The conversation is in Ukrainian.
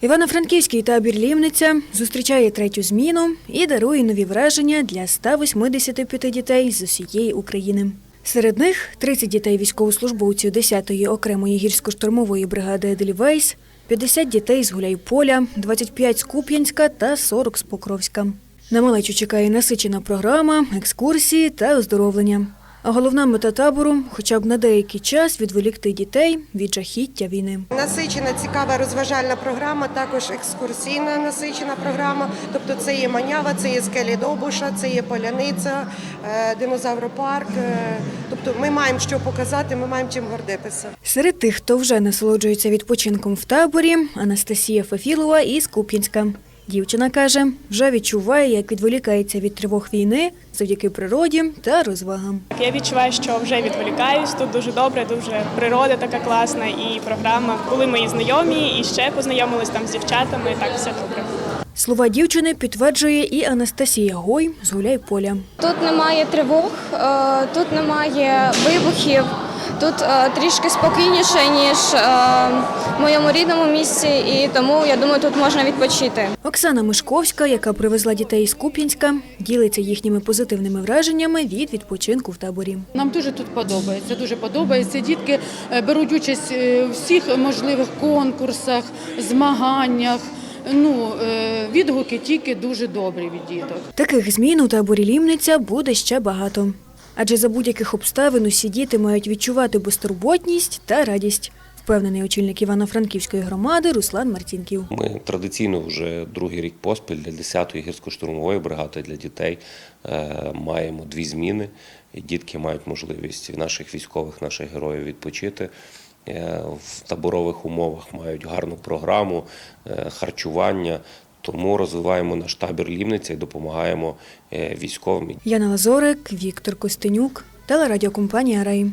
Івано-Франківський табір Лімниця зустрічає третю зміну і дарує нові враження для 185 дітей з усієї України. Серед них 30 дітей військовослужбовців 10-ї окремої гірсько-штурмової бригади Еделівейс, 50 дітей з Гуляйполя, 25 з Куп'янська та 40 з Покровська. На малечу чекає насичена програма, екскурсії та оздоровлення. А головна мета табору хоча б на деякий час відволікти дітей від жахіття війни. Насичена, цікава розважальна програма, також екскурсійна насичена програма. Тобто це є манява, це є скелі Довбуша, це є поляниця, е, динозавропарк. Е, Тобто ми маємо що показати, ми маємо чим гордитися. Серед тих, хто вже насолоджується відпочинком в таборі, Анастасія Фефілова із Куп'янська. Дівчина каже, вже відчуває, як відволікається від тривог війни завдяки природі та розвагам. Я відчуваю, що вже відволікаюсь. Тут дуже добре, дуже природа така класна і програма. Були мої знайомі і ще познайомились там з дівчатами. Так, все добре. Слова дівчини підтверджує і Анастасія Гой з Гуляйполя. Тут немає тривог, е, тут немає вибухів, тут е, трішки спокійніше, ніж е, в моєму рідному місці, і тому я думаю, тут можна відпочити. Оксана Мишковська, яка привезла дітей з Куп'янська, ділиться їхніми позитивними враженнями від відпочинку в таборі. Нам дуже тут подобається. Дуже подобається. Дітки е, беруть участь у всіх можливих конкурсах, змаганнях. Ну, відгуки тільки дуже добрі від діток. Таких змін у таборі Лімниця буде ще багато. Адже за будь-яких обставин усі діти мають відчувати безтурботність та радість, впевнений очільник Івано-Франківської громади Руслан Мартінків. Ми традиційно вже другий рік поспіль для 10-ї гірсько-штурмової бригади для дітей е, маємо дві зміни. Дітки мають можливість наших військових, наших героїв відпочити. Е, В таборових умовах мають гарну програму е, харчування. Тому розвиваємо наш табір Лімниця і допомагаємо е, військовим Яна Лазорик, Віктор Костенюк, телерадіокомпанія Рей.